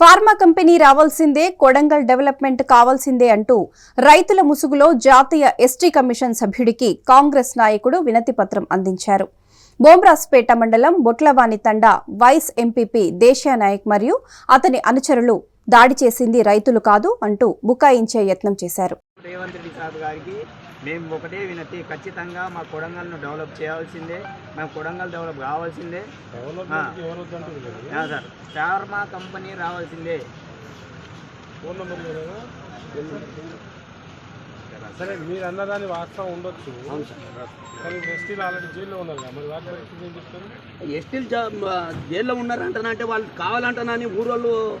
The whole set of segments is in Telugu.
ఫార్మా కంపెనీ రావాల్సిందే కొడంగల్ డెవలప్మెంట్ కావాల్సిందే అంటూ రైతుల ముసుగులో జాతీయ ఎస్టీ కమిషన్ సభ్యుడికి కాంగ్రెస్ నాయకుడు వినతిపత్రం అందించారు. బోమ్రాస్పేట మండలం బొట్లవాని తండా వైస్ ఎంపీపీ దేశీయ నాయక్ మరియు అతని అనుచరులు దాడి చేసింది రైతులు కాదు అంటూ బుకాయించే యత్నం చేశారు. రేవంత్ రెడ్డి గారికి మేము ఒకటే వినతి ఖచ్చితంగా మా కొడంగల్ను డెవలప్ చేయాల్సిందే. మేము కొడంగల్ డెవలప్ కావాల్సిందే. సార్. ఫార్మా కంపెనీ రావాల్సిందే. సరే. మీరు అన్నదాని వాస్తవం ఉండొచ్చు. కానీ ఎస్టీలు ఆల్రెడీ జైల్లో ఉన్నారు కదా? మరి వాటి పరిస్థితి ఏం చెప్తారు? ఎస్టీలు జా- మ- జైల్లో ఉన్నారంటనంటే వాళ్ళు కావాలంటనని ఊరోళ్ళు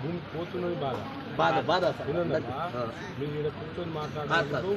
భూమి పోతున్నది బాగా బాధ బాధ సార్. మీరు ఇక్కడ కూర్చొని. మాట్లాడారు